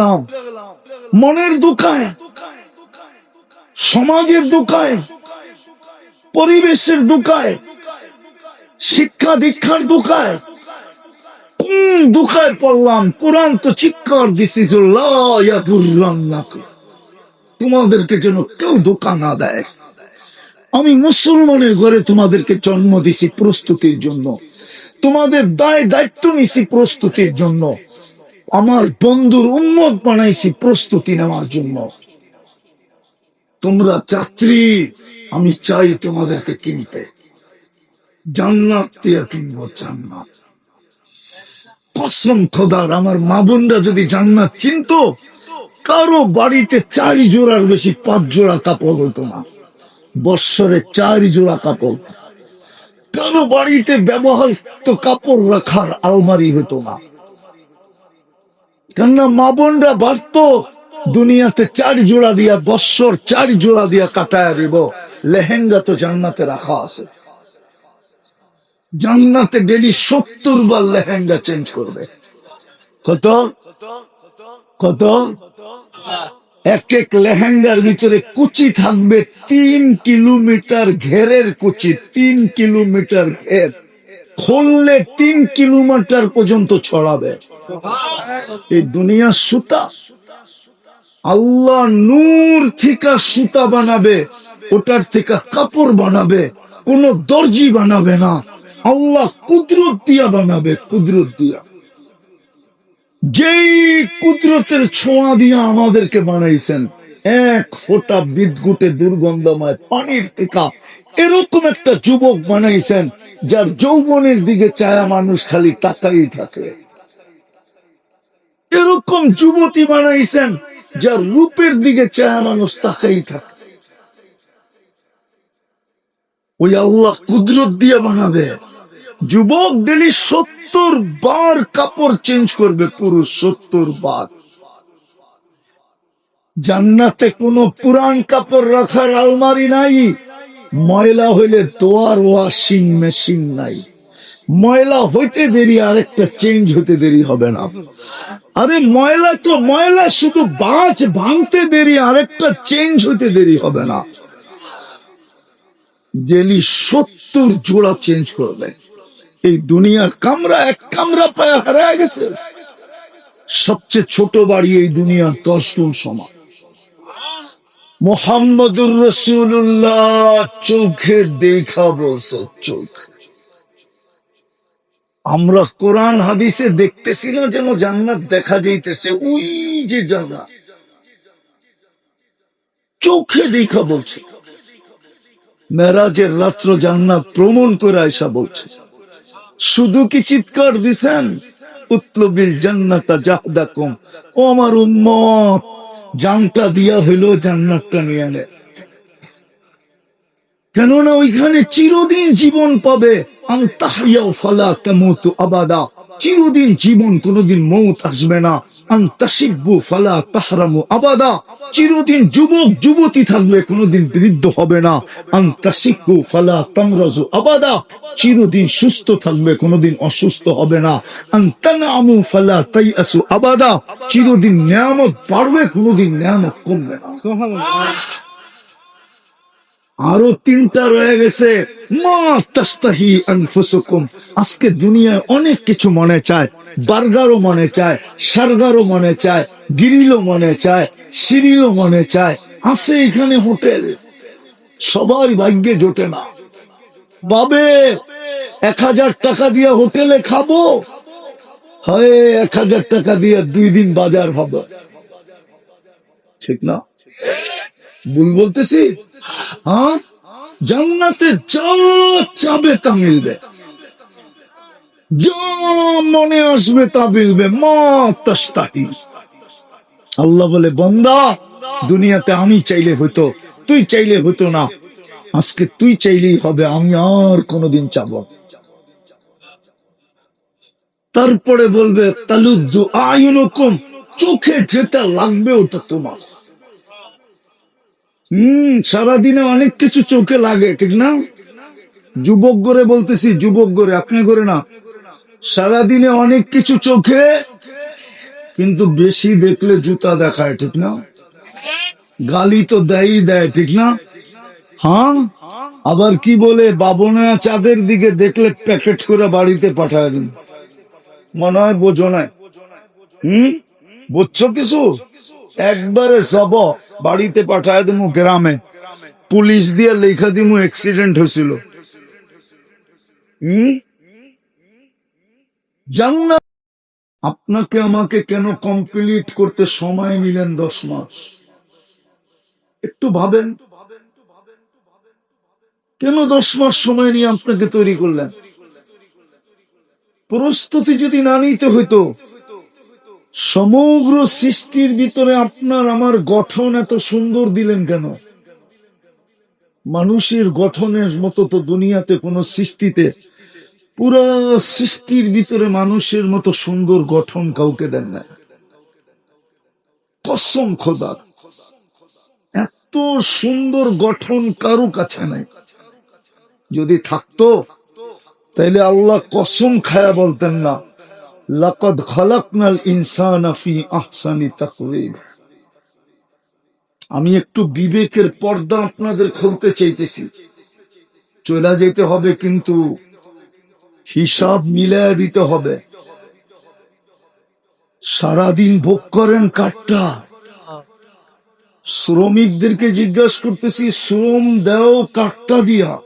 গেলাম মনের দোকায় সমাজের দোকায় পরিবেশের দোকায় শিক্ষা দীক্ষার দোকায় কোন দুঃখায় পড়লাম? কোরআন তো চিৎকার তোমাদেরকে যেন কেউ ধোকা না দেয়। আমি মুসলমানের ঘরে তোমাদেরকে জন্ম দিছি প্রস্তুতির জন্য। তোমাদের দায় দায়িত্ব নিছি প্রস্তুতির জন্য। আমার বন্ধুর উন্মত বানাইছি প্রস্তুতি নেওয়ার জন্য। তোমরা যাত্রী, আমি চাই তোমাদেরকে কিনতে। আমার মা বোনরা যদি জান্নাত চিনতো, কারও বাড়িতে চার জোড়ার বেশি পাঁচ জোড়া কাপড় হতো না। বৎসরে চার জোড়া কাপড়। কারও বাড়িতে ব্যবহার তো কাপড় রাখার আলমারি হতো না। কেননা মা বোনরা বাড়ত, দুনিয়াতে চার জোড়া দিয়া, বৎসর চার জোড়া দিয়া কাটায় দিব। লেহেঙ্গা তো জান্নাতে রাখা আছে। জান্নাতে ডেলি সত্তর বার লেহেঙ্গা চেঞ্জ করবে। কত? কত? এক এক লেহেঙ্গার ভিতরে কুচি থাকবে তিন কিলোমিটার ঘেরের কুচি, তিন কিলোমিটার ঘের। খুললে তিন কিলোমিটার পর্যন্ত ছড়াবে। এই দুনিয়ার সুতা। আল্লাহ নূর থেকে সুতা বানাবে, ওটার থেকে কাপড় বানাবে, কোন দর্জি বানাবে না। আল্লাহ কুদরত দিয়া বানাবে, কুদরত দিয়া। যেই কুদরতের ছোঁয়া দিয়া আমাদেরকে বানাইছেন, এক ফোঁটা বিদ্যুটে দুর্গন্ধময় পানির টিকা এরকম একটা যুবক বানাইছেন, যার যৌবনের দিকে চায়া মানুষ খালি তাকাই থাকে। এরকম যুবতী বানাইছেন যার রূপের দিকে চায়া মানুষ তাকাই থাকে। ওই আল্লাহ কুদরত দিয়ে বানাবে। যুবক ডেলি সত্তর বার কাপড় চেঞ্জ করবে, পুরুষ সত্তর বার। জান্নাতে কোনো পুরান কাপড় রাখার আলমারি নাই, ময়লা হইলে তোয়ার ওয়াশিং মেশিন নাই। ময়লা হইতে দেরি, আরেকটা চেঞ্জ হতে দেরি হবে না। আরে ময়লা তো ময়লা, শুধু বাঁচ ভাঙতে দেরি, আরেকটা চেঞ্জ হইতে দেরি হবে না। জেলি সত্তর জোড়া চেঞ্জ করবে। এই দুনিয়ার কামরা, এক কামরা পায়ে হারায় গেছে। সবচেয়ে ছোট বাড়ি এই দুনিয়ার দশ গুণ সমান। মোহাম্মদুর রসুল্লাহ চোখে দেখা বলছে, চোখ। আমরা কোরআন হাদিসে দেখতেছি না যেন জান্নাত দেখা যাইতেছে। ওই যে জান্নাত চোখে দেখা বলছে। মেরাজের রাত্র জান্নাত প্রমণ করে আয়সা বলছে। শুধু কি চিৎকার দিছেন? উতলবিল জান্নাতা জাহদাকুম। ও আমার উম্মত, জানটা দিয়া হইল জান্নাতটা নিয়ে নে কেননা ওইখানে চিরদিন জীবন পাবে। আবাদা। চিরদিন জীবন কোনোদিন মৌত আসবে না। চিরদিন যুবক যুবতী থাকবে, কোনোদিন বৃদ্ধ হবে না। চিরদিন সুস্থ থাকবে, কোনোদিন অসুস্থ হবে না। ফালা চিরদিন নিয়ামত বাড়বে, কোনোদিন নিয়ামত কমবে না। আরও তিনটা রয়ে গেছে। আজকে দুনিয়ায় অনেক কিছু মনে চায়। বার্গারও মনে চায়, সার্গারও মনে চায়, গিরিলও মনে চায় সিরিলও মনে চায়। আছে এখানে হোটেল। সবার ভাগ্যে জোটে না। বাবে এক হাজার টাকা দিয়ে হোটেলে খাব। হয়, এক হাজার টাকা দিয়ে দুই দিন বাজার ভাবো ঠিক না? বলতেছি হ্যাঁ? জান্নাতে যা চাবে তা মিলবে। যা মনে আসবে তা মিলবে। মা তাস্তাহি আল্লাহ বলে, বন্দা, দুনিয়াতে আমি চাইলে হতো তুই চাইলে হতো না। আজকে তুই চাইলেই হবে, আমি আর কোনোদিন চাবো। তারপরে বলবে তালুদ্দু আয়ুনকুম চোখে যেটা লাগবে ওটা তোমার। হম, সারাদিনে অনেক কিছু চোখে লাগে, ঠিক না? যুবক করে বলতেছি, যুবক করে আপনি করে না। সারাদিনে অনেক কিছু চোখে, কিন্তু বেশি দেখলে জুতা দেখায়, ঠিক না? গালি তো দেয়ই দেয়, ঠিক না? হ্যাঁ? আবার কি বলে বাবনা চাঁদের দিকে দেখলে প্যাকেট করে বাড়িতে পাঠায় দিন। মনে হয় বোঝো না হুম? বুঝছ কিছু? একবারে সব বাড়িতে পাঠায় দিমু গ্রামে। পুলিশ দিয়ে লেখা দিমু অ্যাক্সিডেন্ট হয়েছিল। আপনাকে, আমাকে কেন কমপ্লিট করতে সময় নিলেন দশ মাস? একটু ভাবেন। কেন দশ মাস সময় নিয়ে আপনাকে তৈরি করলেন? প্রস্তুতি যদি না নিতে হইতো সমগ্র সৃষ্টির ভিতরে আপনার আমার গঠন এত সুন্দর দিলেন কেন? মানুষের গঠনের মতো তো দুনিয়াতে কোনো সৃষ্টিতে, পুরো সৃষ্টির ভিতরে মানুষের মতো সুন্দর গঠন কাউকে দেন না কসম খোদা, এত সুন্দর গঠন কারও কাছে নাই। যদি থাকতো, তাইলে আল্লাহ কসম খায়া বলতেন না। লাকদ খলাকনাল ইনসান ফি আহসানি তাকওয়িম আমি একটু বিবেকের পর্দা আপনাদের খুলতে চাইতেছি। চলে যেতে হবে কিন্তু হিসাব মিলায় দিতে হবে। সারাদিন ভোগ করেন কাঠটা। শ্রমিকদেরকে জিজ্ঞাসা করতেছি, শ্রম দেও কাঠটা দিয়া।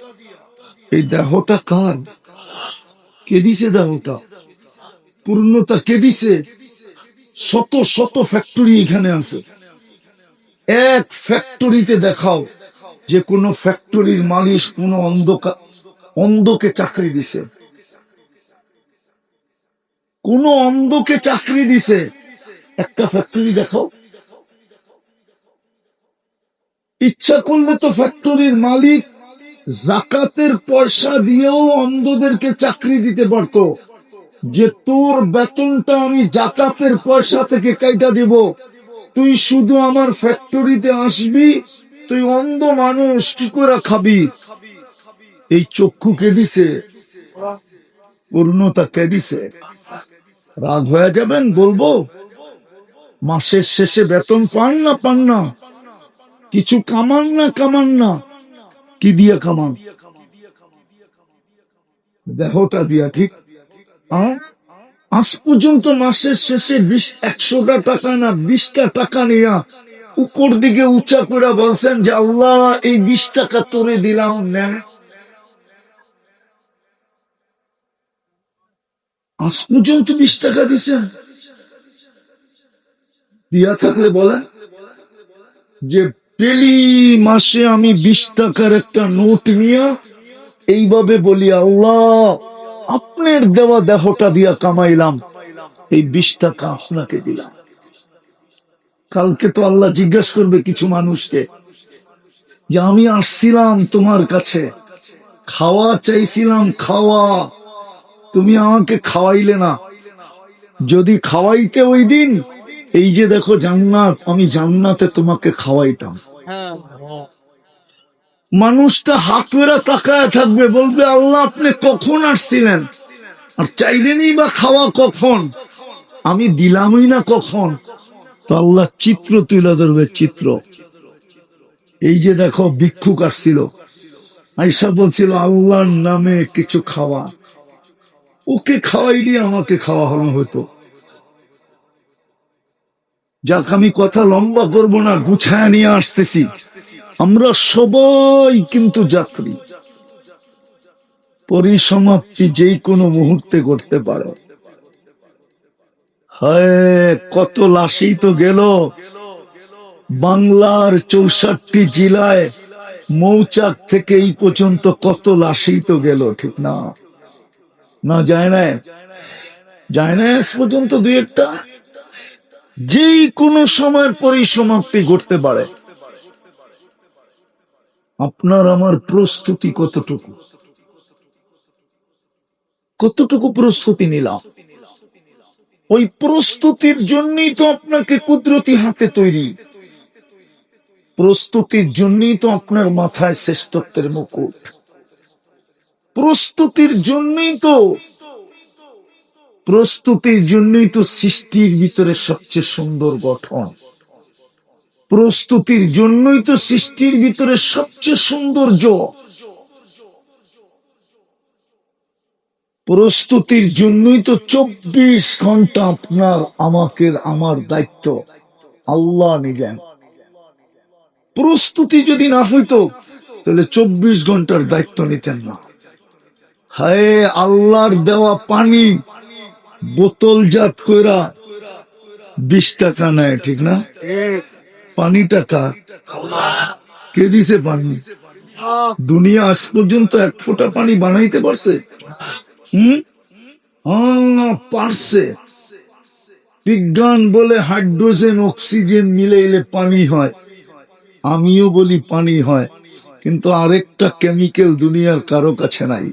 এই দেহটা কার? কে দিছে দেহটা? পূর্ণতা কে দিছে? শত শত ফ্যাক্টরি এখানে আছে। এক ফ্যাক্টরিতে দেখাও যে কোনো ফ্যাক্টরির মালিক কোন অন্ধকার অন্ধকে চাকরি দিছে। কোন অন্ধকে চাকরি দিছে। একটা ফ্যাক্টরি দেখাও। ইচ্ছা করলে তো ফ্যাক্টরির মালিক জাকাতের পয়সা দিয়েও অন্ধদেরকে চাকরি দিতে পারতো। যে তোর বেতনটা আমি জাকাতের পয়সা থেকে কাইটা দিব, তুই শুধু আমার ফ্যাক্টরিতে আসবি, তুই অন্ধ মানুষ কি করে খাবি? এই চক্ষু কে দিছে পূর্ণতা কে দিছে রাগ হয়ে যাবেন, বলব? মাসের শেষে বেতন পান না পান না। কিছু কামান না কামান না। কি দিয়া কামান? দেহটা দিয়া, ঠিক? আজ পর্যন্ত মাসের শেষে বিশ, একশোটা টাকা না, বিশটা টাকা নিয়া উপর দিকে উঁচা করে বলছেন যে, আল্লাহ, এই বিশ টাকা তোরে দিলাম নেন আজ পর্যন্ত বিশ টাকা দিছেন? দিয়া থাকলে বলেন। যে, ডেলি মাসে আমি বিশ টাকার একটা নোট নিয়ে এইভাবে বলি, আল্লাহ আপনার দেওয়া দেহটা দিয়া কামাইলাম। এই বিশ টাকা আপনাকে দিলাম। কালকে তো আল্লাহ জিজ্ঞেস করবে কিছু মানুষকে যে আমি আসছিলাম তোমার কাছে, খাওয়া চাইছিলাম, খাওয়া। তুমি আমাকে খাওয়াইলে না। যদি খাওয়াইতে ওই দিন, এই যে দেখো জান্নাত, আমি জান্নাতে তোমাকে খাওয়াইতাম। মানুষটা হাত মেরা তাকায় থাকবে, বলবে, আল্লাহ, আপনি কখন আসছিলেন? আর চাইলেনই বা খাওয়া কখন? আমি দিলামই না কখন? তো আল্লাহ চিত্র তুলে ধরবে, চিত্র। এই যে দেখো, ভিক্ষুক আসছিল। আইসা বলছিল, আল্লাহর নামে কিছু খাওয়া। ওকে খাওয়াইলে আমাকে খাওয়া হলো হতো। যাক, আমি কথা লম্বা করব না, গুছায় নিয়ে আসতেছি। আমরা সবাই কিন্তু যাত্রী। পরিসমাপ্তি যেই কোনো মুহূর্তে করতে পারো। কত লাশই তো গেল। বাংলার চৌষট্টি জেলায় মৌচাক থেকে এই পর্যন্ত কত লাশই তো গেল, ঠিক না? না, যায় না যায় না আজ পর্যন্ত দুই একটা? যেই কোনো সময়ের পরিসমাপ্তি ঘটতে পারে। আপনার আমার প্রস্তুতি কতটুকু? কতটুকু প্রস্তুতি নিলাম? ওই প্রস্তুতির জন্যই তো আপনাকে কুদরতি হাতে তৈরি। প্রস্তুতির জন্যই তো আপনার মাথায় শ্রেষ্ঠত্বের মুকুট। প্রস্তুতির জন্যই তো প্রস্তুতির জন্যই তো সৃষ্টির ভিতরে সবচেয়ে সুন্দর গঠন। প্রস্তুতির জন্যই তো সৃষ্টির ভিতরে সবচেয়ে সৌন্দর্য। প্রস্তুতির জন্যই তো চব্বিশ ঘণ্টা আপনার আমাকে, আমার দায়িত্ব। আল্লাহ নিলেন। প্রস্তুতি যদি না হইতো, তাহলে চব্বিশ ঘণ্টার দায়িত্ব নিতেন না। হায় আল্লাহর দেওয়া পানি বোতলজাত কইরা বিশ টাকা নেয় ঠিক না? পানি টাকা। কে দিছে পানি? দুনিয়া আজ পর্যন্ত এক ফোঁটা পানি বানাইতে পারছে? হুম? পারছে। বিজ্ঞান বলে হাইড্রোজেন অক্সিজেন মিলাইলে পানি হয়। আমিও বলি পানি হয়। কিন্তু আরেকটা কেমিক্যাল দুনিয়ার কারও কাছে নাই।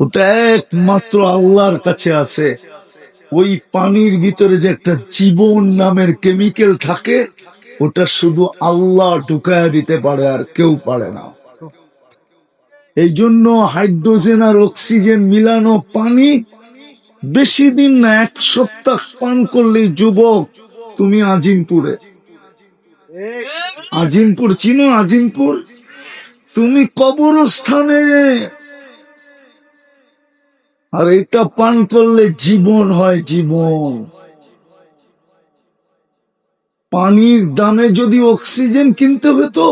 ওটা একমাত্র আল্লাহর কাছে আছে। ওই পানির ভিতরে যে একটা জীবন নামের কেমিক্যাল থাকে, ওটা শুধু আল্লাহ ঢুকায় দিতে পারে আর কেউ পারে না। এই জন্য হাইড্রোজেন আর অক্সিজেন মিলানো পানি বেশি দিন না, এক সপ্তাহ পান করলেই যুবক, তুমি আজিমপুরে। আজিমপুর, চিনো আজিমপুর? তুমি কবরস্থানে আর এটা পান করলে জীবন হয় জীবন। পানির দামে যদি অক্সিজেন কিনতে হতো,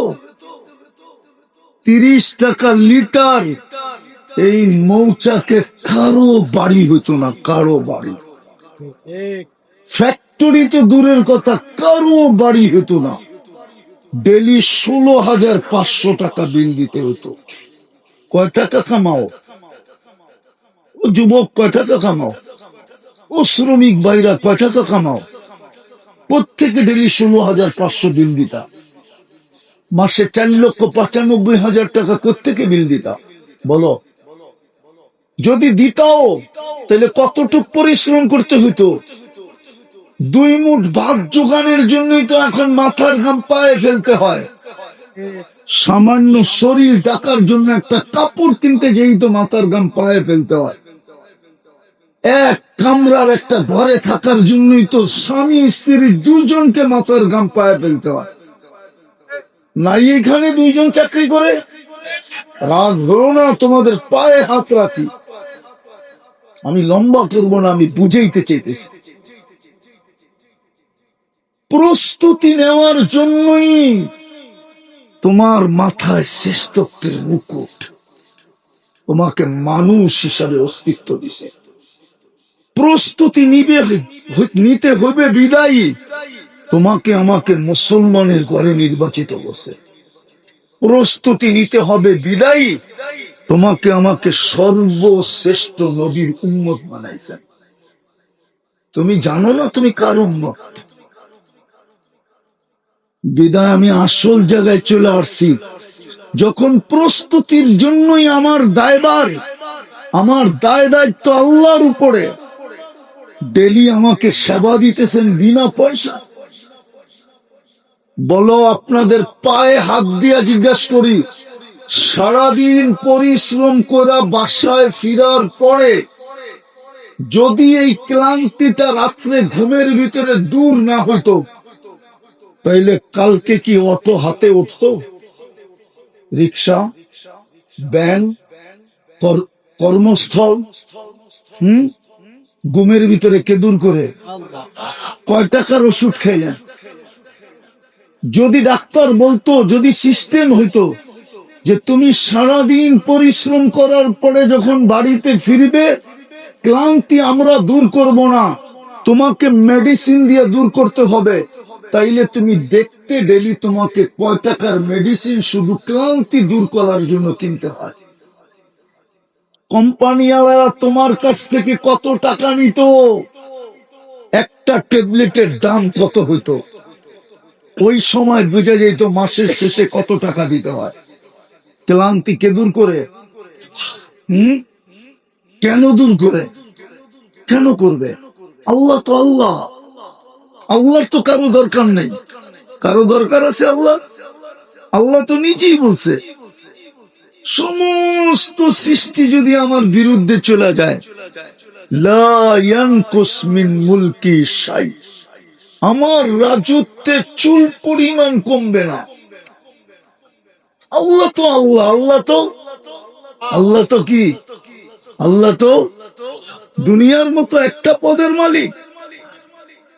তিরিশ টাকা লিটার, এই মৌচাকে কারও বাড়ি হতো না, কারও বাড়ি। ফ্যাক্টরি তো দূরের কথা, কারও বাড়ি হতো না। ডেলি ষোলো হাজার পাঁচশো টাকা বিল দিতে হতো। কয় টাকা কামাও? ও যুবক কয় টাকা কামাও। ও শ্রমিক ভাইরা কয় টাকা কামাও। প্রত্যেকে ডেলি ষোলো হাজার পাঁচশো বিল দিতা। মাসে চার লক্ষ পঁচানব্বই হাজার টাকা প্রত্যেকে বিল দিতা। বলো, যদি দিতাও, তাহলে কতটুক পরিশ্রম করতে হইতো? দুই মুঠ ভাত জোগানের জন্যই তো এখন মাথার ঘাম পায়ে ফেলতে হয়। সামান্য শরীর ডাকার জন্য একটা কাপড় কিনতে যেই তো মাথার ঘাম পায়ে ফেলতে হয়। এক কামরার একটা ঘরে থাকার জন্যই তো স্বামী, স্ত্রী দুজনকে মাথার ঘাম পায়ে ফেলতে হয়। নাই এখানে দুইজন চাকরি করে? রাগ ধরো না, তোমাদের পায়ে হাত রাখি। আমি লম্বা করব না, আমি বুঝাইতে চাইতেছি। প্রস্তুতি নেওয়ার জন্যই তোমার মাথায় শ্রেষ্ঠত্বের মুকুট। তোমাকে মানুষ হিসাবে অস্তিত্ব দিছে। প্রস্তুতি নিবে নিতে হবে বিদায়ী। তোমাকে আমাকে মুসলমানের ঘরে নির্বাচিত করছে। প্রস্তুতি নিতে হবে বিদায়ী। তোমাকে আমাকে সর্বশ্রেষ্ঠ নবীর উন্মত বানাইছেন তুমি জানো না তুমি কার উন্মত বিদায় আমি আসল জায়গায় চলে আসছি। যখন প্রস্তুতির জন্যই আমার দায়বার আমার দায় দায়িত্ব আল্লাহর উপরে ডেলি আমাকে সেবা দিতেছেন বিনা পয়সা। বলো, আপনাদের পায়ে হাত দিয়া জিজ্ঞাসা করি, সারাদিন পরিশ্রম করা বাসায় ফিরার পরে যদি এই ক্লান্তিটা রাত্রে ঘুমের ভিতরে দূর না হইতো, তাইলে কালকে কি অত হাতে উঠতো? রিক্সা ব্যান কর- কর্মস্থল, হুম? ঘুমের ভিতরে কে দূর করে কয় টাকার ওষুধ খাইলেন যদি ডাক্তার বলতো যদি সিস্টেম হইতো যে তুমি সারাদিন পরিশ্রম করার পরে যখন বাড়িতে ফিরবে ক্লান্তি আমরা দূর করব না। তোমাকে মেডিসিন দিয়ে দূর করতে হবে। তাইলে তুমি দেখতে ডেলি তোমাকে কয় টাকার মেডিসিন শুধু ক্লান্তি দূর করার জন্য কিনতে হয়। কোম্পানিওয়ালারা তোমার কাছ থেকে কত টাকা নিত? একটা ট্যাবলেটের দাম কত হইতো? ওই সময় বুঝা যেত মাসের শেষে কত টাকা দিতে হয়। ক্লান্তি কে দূর করে? হম? কেন দূর করে? কেন করবে? আল্লাহ তো আল্লাহ। আল্লাহর তো কারও দরকার নেই। কারও দরকার আছে আল্লাহ? আল্লাহ তো নিজেই বলছে। সমস্ত সৃষ্টি যদি আমার বিরুদ্ধে চলে যায় আমার রাজত্বে চুল পরিমাণ কমবে না। আল্লাহ তো আল্লাহ আল্লাহ তো আল্লাহ তো কি? আল্লাহ তো দুনিয়ার মতো একটা পদের মালিক।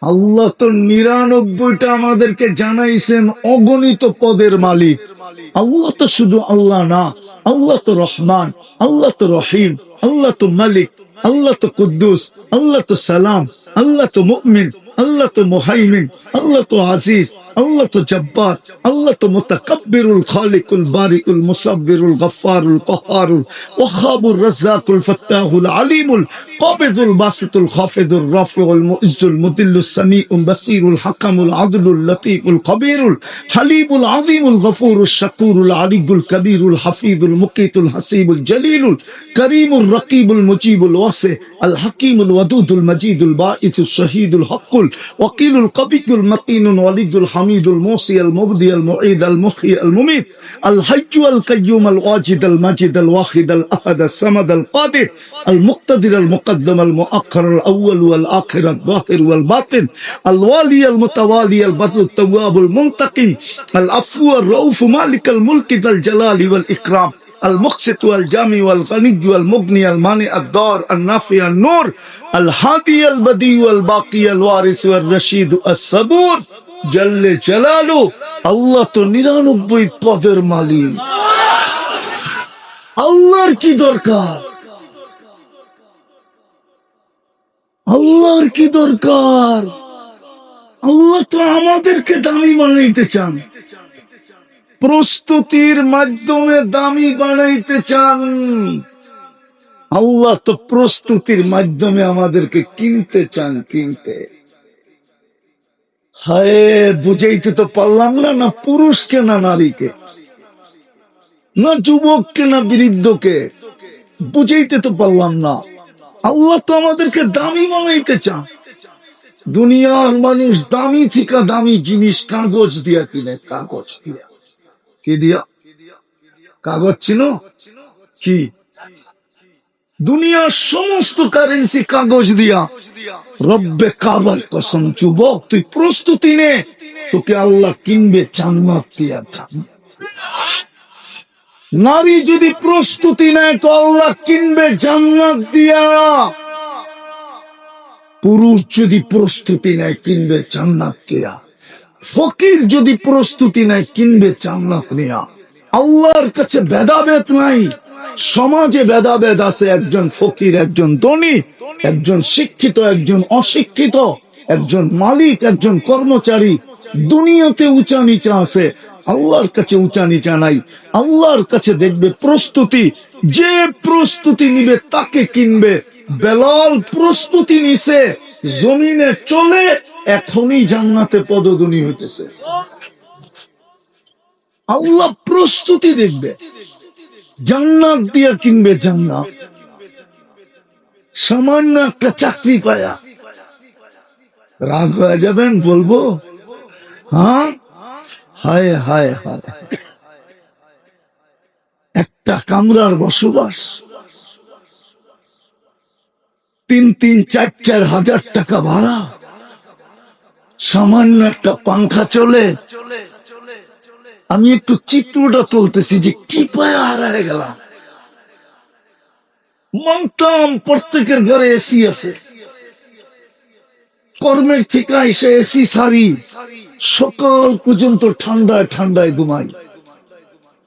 আল্লাহ তো নিরানব্বইটা আমাদেরকে জানাইছেন অগণিত পদের মালিক। আল্লাহ তো শুধু আল্লাহ না, আল্লাহ তো রহমান, আল্লাহ তো রহিম, আল্লাহ তো মালিক, আল্লাহ তো কুদ্দুস, আল্লাহ তো সালাম, আল্লাহ তো মুমিন। আল্লাহ তো মুহাইমিন আল্লাহ তো আজিজ আল্লাহ তো জব্বার আল্লাহ তো মুতাকাব্বিরুল খালিকুল বারিকুল মুসাব্বিরুল গফফারুল কহারুল ওয়াহাবুর রাজ্জাকুল ফাত্তাহুল আলিমুল কাবিদুল বাসিতুল খাফিদুল রাফিউল মুইজ্জুল মুদিল্লুস সামিউল বাসিরুল হাকামুল আদলুল লতীফুল খবীরুল হালিমুল আযীমুল গফুরুল শাকুরুল আলিগুল কবীরুল হাফিজুল মুকিতুল হাসিবুল জলিলুল করিমুল রকিবুল মুজিবুল ওয়াসি আল হাকিমুল ওয়াদুদুল মজিদুল বাঈসুল শহীদুল وقيل القبي المتين الوليد الحميد الموصي المبدي المعيد المخي المميت الحج القيوم الواجد المجد الواحد الأحد الصمد القادر المقتدر المقدم المؤخر الأول والآخر الظاهر والباطن الوالي المتوالي البر التواب المنتقي العفو الرؤوف مالك الملك ذا الجلال والإكرام المقسط والجامع والغني والمغني المانع الدار النافع النور الهادي البديع والباقي الوارث والرشيد الصبور جل جلاله আল্লাহ তো নিরানব্বই পদের মালিক আল্লাহর কি দরকার আল্লাহর কি দরকার আল্লাহ তো আমাদেরকে দামি বানাইতে চান প্রস্তুতির মাধ্যমে দামি বানাইতে চান। আল্লাহ তো প্রস্তুতির মাধ্যমে আমাদেরকে কিনতে চান, কিনতে। হায়, বুঝাইতে তো পারলাম না না পুরুষকে, না নারীকে, না যুবককে, না বৃদ্ধকে, বুঝাইতে তো পারলাম না। আল্লাহ তো আমাদেরকে দামি বানাইতে চান। দুনিয়ার মানুষ দামি থেকে দামি জিনিস কাগজ দিয়া কিনে, কাগজ দিয়া। কি দিয়া? কাগজ ছিল? কি? দুনিয়ার সমস্ত কারেন্সি কাগজ দিয়া। রব্বে কাবার কসম, যুবক, তুই প্রস্তুতি নে। তোকে আল্লাহ কিনবে জান্নাত দিয়া নারী যদি প্রস্তুতি নেয়, তো আল্লাহ কিনবে জান্নাত দিয়া। পুরুষ যদি প্রস্তুতি নেয়, কিনবে জান্নাত দিয়া। ফকির যদি প্রস্তুতি নেয়, কিনবে জান্নাত নিয়া। আল্লাহর কাছে ভেদাভেদ নাই। সমাজে ভেদাভেদ আছে, একজন ফকির, একজন ধনী, একজন শিক্ষিত, একজন অশিক্ষিত, একজন মালিক, একজন কর্মচারী। দুনিয়াতে উঁচা নিচা আছে, আল্লাহর কাছে উঁচা নিচা নাই। আল্লাহর কাছে দেখবে প্রস্তুতি, যে প্রস্তুতি নিবে তাকে কিনবে। বেলাল প্রস্তুতি নিছে, জমিনে চলে এখনই জান্নাতে পদধ্বনি হইতেছে। আল্লাহ প্রস্তুতি দেখবে, জান্নাত দিয়ে কিনবে জান্নাত। সামান্য একটা চাকরি পায়া। রাগ হয়ে যাবেন, বলব? হ্যাঁ? হায় হায় হায় একটা কামরার বসবাস। তিন তিন, চার চার হাজার টাকা ভাড়া। সামান্য একটা পাংখা চলে। আমি একটু চিত্রটা তুলতেছি যে কি পায়ে হারায় গেলাম। মানতাম প্রত্যেকের ঘরে এসি আছে। কর্মের থেকে এসে এসি সারি। সকাল পর্যন্ত ঠান্ডায় ঠান্ডায় ঘুমাই।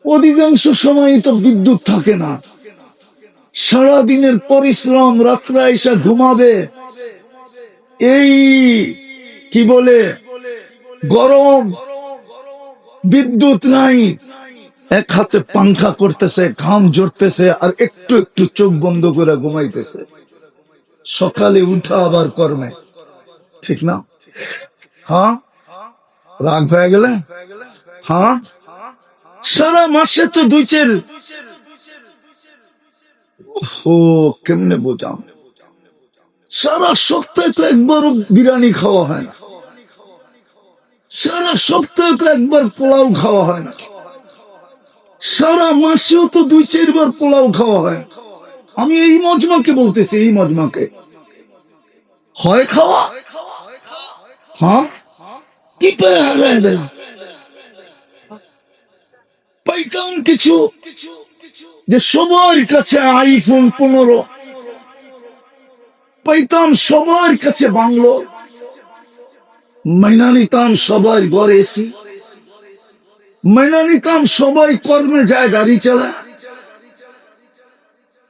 অধিকাংশ সময় তো বিদ্যুৎ থাকে না। সারা দিনের পরিশ্রম রাত্রে এসে ঘুমাবে। এই, কি বলে? গরম। বিদ্যুৎ নাই। এক হাতে পাংখা করতেছে, ঘাম জড়তেছে আর একটু একটু চোখ বন্ধ করে ঘুমাইতেছে। সকালে উঠা আবার কর্মে। ঠিক না? হ্যাঁ? রাগ হয়ে গেলে? হ্যাঁ? সারা মাসে তো দুই চার কেমনে বোঝাম? সারা সপ্তাহে তো একবারও বিরিয়ানি খাওয়া হয় না। সারা সপ্তাহে তো একবার পোলাও খাওয়া হয় না। সারা মাসেও তো দুই, চারবার পোলাও খাওয়া হয় আমি এই মজমাকে বলতেছি, এই মজমাকে। হয় খাওয়া? হ্যাঁ? কি পেয়ে হারায় পাইতাম কিছু যে সবার কাছে আইফোন পনেরো। পাইতাম সবার কাছে বাংলো। মাইনা নিতাম সবাই ঘরে এসি। মাইনা নিতাম সবাই কর্মে যায় গাড়ি চালায়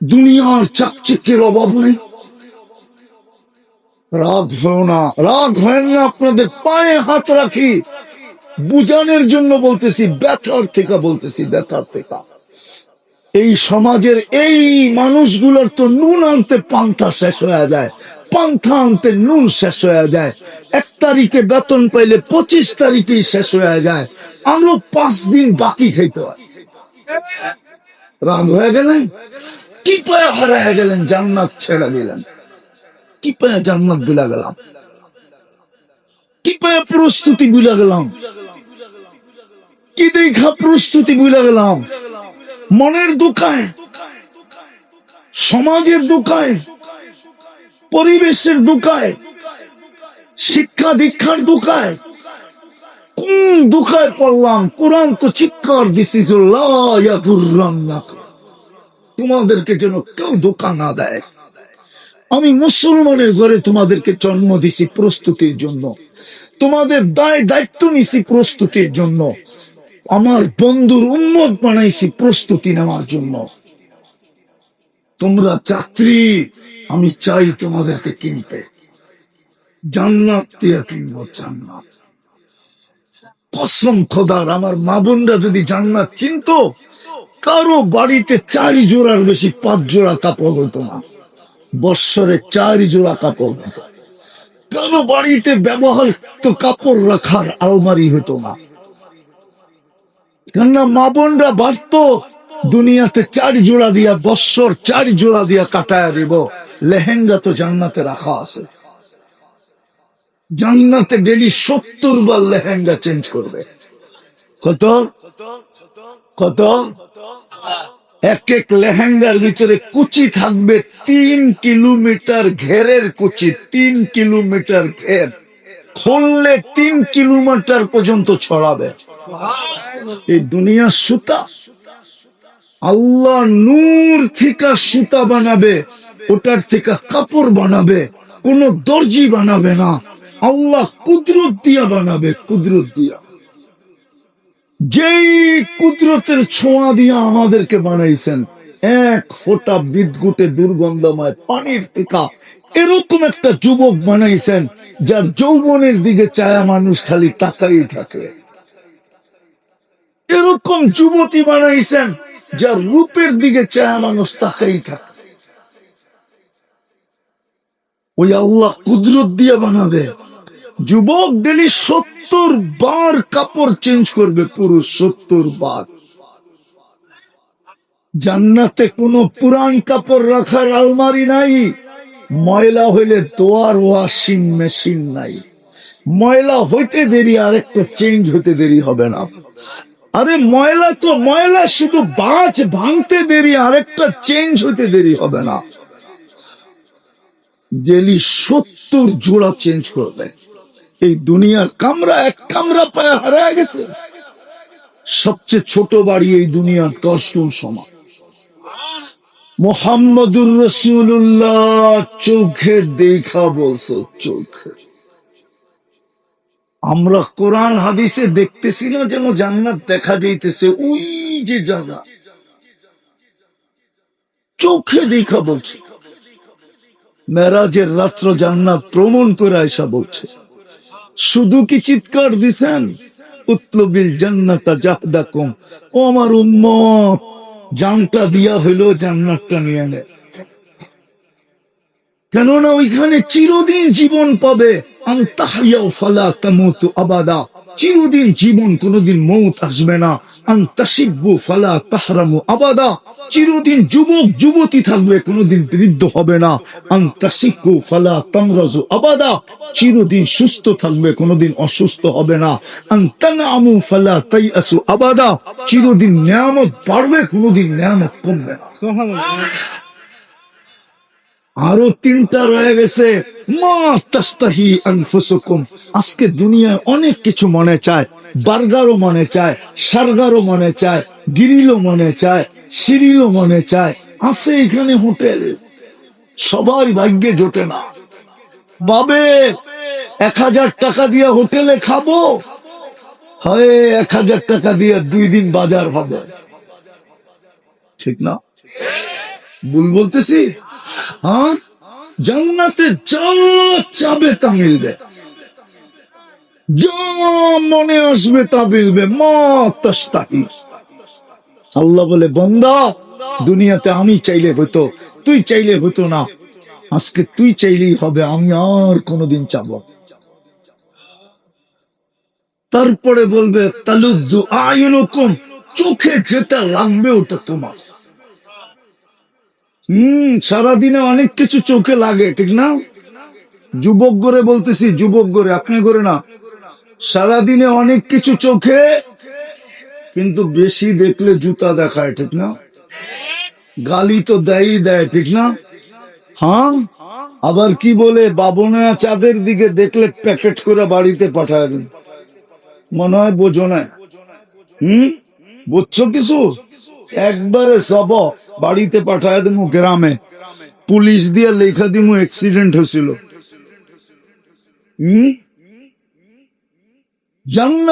দুনিয়ার চাকচিকের অভাব নেই। রাগ হয় না। রাগ হয় না আপনাদের পায়ে হাত রাখি। বুঝানোর জন্য বলতেছি, ব্যথার থেকে বলতেছি, ব্যথার থেকে। এই সমাজের এই মানুষগুলোর তো নুন আনতে পান্থা শেষ হয়ে যায়। পান্থা আনতে নুন শেষ হয়ে যায়। এক তারিখে বেতন পাইলে পঁচিশ তারিখেই শেষ হয়ে যায়। আরও পাঁচ দিন বাকি খাইতে হয়। রাগ হয়ে গেলেন? কি পায়ে হারায় গেলেন? জান্নাত ছেড়ে দিলেন। কি পায়ে জান্নাত বিলা গেলাম? কি পায়ে প্রস্তুতি বুলা গেলাম? কি দেখা প্রস্তুতি বুলা গেলাম? মনের দোকায় সমাজের দোকায় পরিবেশের দোকায় শিক্ষা দীক্ষার দোকায় কোন দোকায় পড়লাম? কোরআন তো চিৎকার তোমাদেরকে যেন কেউ দোকা না দেয়। আমি মুসলমানের ঘরে তোমাদেরকে জন্ম দিছি প্রস্তুতির জন্য। তোমাদের দায় দায়িত্ব নিছি প্রস্তুতির জন্য। আমার বন্ধুর উন্মত বানাইছি প্রস্তুতি নেওয়ার জন্য। তোমরা চাকরি, আমি চাই তোমাদেরকে কিনতে। আমার মা বোনরা যদি জান্নাত চিনতো, কারও বাড়িতে চারি জোড়ার বেশি পাঁচ জোড়া কাপড় হতো না। বৎসরে চারি জোড়া কাপড় হতো। কারও বাড়িতে ব্যবহার তো কাপড় রাখার আলমারি হতো না। কেননা মা বোনরা বাড়তো, দুনিয়াতে চার জোড়া দিয়া, বৎসর চার জোড়া দিয়া কাটায়া দিব। লেহেঙ্গা তো জান্নাতে রাখা আছে। জান্নাতে ডেলি সত্তর বার লেহেঙ্গা চেঞ্জ করবে। কত? কত? এক এক লেহেঙ্গার ভিতরে কুচি থাকবে তিন কিলোমিটার ঘেরের কুচি, তিন কিলোমিটার ঘের। খুললে তিন কিলোমিটার পর্যন্ত ছড়াবে। এই দুনিয়ার সুতা। আল্লাহ নূর থেকে সুতা বানাবে, ওটার থেকে কাপড় বানাবে, কোন দর্জি বানাবে না। আল্লাহ কুদরত দিয়া বানাবে, কুদরত দিয়া। যেই কুদরতের ছোঁয়া দিয়া আমাদেরকে বানাইছেন, এক ফোঁটা বিদ্যুটে দুর্গন্ধময় পানির টিকা এরকম একটা যুবক বানাইছেন, যার যৌবনের দিকে চায়া মানুষ খালি তাকাই থাকে। এরকম যুবতী বানাইছেন, যার রূপের দিকে চায়া মানুষ তাকাই থাকে। ওই আল্লাহ কুদরত দিয়ে বানাবে। যুবক ডেলি সত্তর বার কাপড় চেঞ্জ করবে পুরুষ সত্তর বার। জান্নাতে কোনো পুরান কাপড় রাখার আলমারি নাই, ময়লা হইলে তোয়ার ওয়াশিং মেশিন নাই। ময়লা হইতে দেরি, আরেকটা চেঞ্জ হইতে দেরি হবে না। আরে ময়লা তো, ময়লা শুধু বাঁচ, ভাঙতে দেরি, আরেকটা চেঞ্জ হইতে দেরি হবে না। জেলি সত্তর জোড়া চেঞ্জ করবে এই দুনিয়ার কামরা, এক কামরা পায়ে হারায় গেছে। সবচেয়ে ছোট বাড়ি এই দুনিয়ার দশগুণ সমান। মোহাম্মদুর রসুল্লাহ চোখে দেখা বলছো, চোখে। আমরা কোরআন হাদিসে দেখতেছি না যেন জান্নাত দেখা যাইতেছে, ওই যে জায়গা। চোখে দেখা বলছে। মেরাজের রাত্র জান্নাত প্রমণ করে আয়সা বলছে। শুধু কি চিৎকার দিছেন? উতলবিল জান্নাতা জাহদা কম ও আমার উম্মত, জানটা দিয়া হইল জান্নাতটা নিয়ে নে। কেননা ওইখানে চিরদিন জীবন পাবে। চিরদিন জীবন কোনোদিন মৌত আসবে না। তাহরামু আবাদা। চিরদিন যুবক, যুবতী থাকবে বৃদ্ধ হবে না। তামরাজু আবাদা। চিরদিন সুস্থ থাকবে, কোনোদিন অসুস্থ হবে না। আন্তানামু ফালা তাইয়াসু আবাদা। চিরদিন নিয়ামত বাড়বে, কোনোদিন নিয়ামত কমবে না। আরও তিনটা রয়ে গেছে। আজকে দুনিয়ায় অনেক কিছু মনে চায়। বার্গারও মনে চায়, সার্গারও মনে চায়, গিরিলও মনে চায় সিরিলও মনে চায়। আছে এখানে হোটেল। সবার ভাগ্যে জোটে না। বাবে এক হাজার টাকা দিয়ে হোটেলে খাব? হয়, এক হাজার টাকা দিয়ে দুই দিন বাজার হবে। ঠিক না? ভুল বলতেছি? হ্যাঁ? জান্নাতে যা চাবে তা মিলবে যা মনে আসবে তা মিলবে মা তাস্তাহি আল্লাহ বলে, বন্দা, দুনিয়াতে আমি চাইলে হতো, তুই চাইলে হতো না। আজকে তুই চাইলেই হবে, আমি আর কোনোদিন চাবো তারপরে বলবে আয়ুনুকুম চোখে যেটা লাগবে ওটা তোমার। হম, সারাদিনে অনেক কিছু চোখে লাগে, ঠিক না? যুবক করে বলতেছি, যুবক করে আপনি করে না। সারাদিনে অনেক কিছু চোখে, কিন্তু বেশি দেখলে জুতা দেখায়, ঠিক না? গালি তো দেয়ই দেয়, ঠিক না? হ্যাঁ? আবার কি বলে বাবনা চাঁদের দিকে দেখলে প্যাকেট করে বাড়িতে পাঠায় মনে হয় বোঝো না। হুম? বুঝছ কিছু? একবারে সব বাড়িতে পাঠায় দেবো গ্রামে। পুলিশ দিয়ে লেখা দিমু অ্যাক্সিডেন্ট হয়েছিল। জান্নাত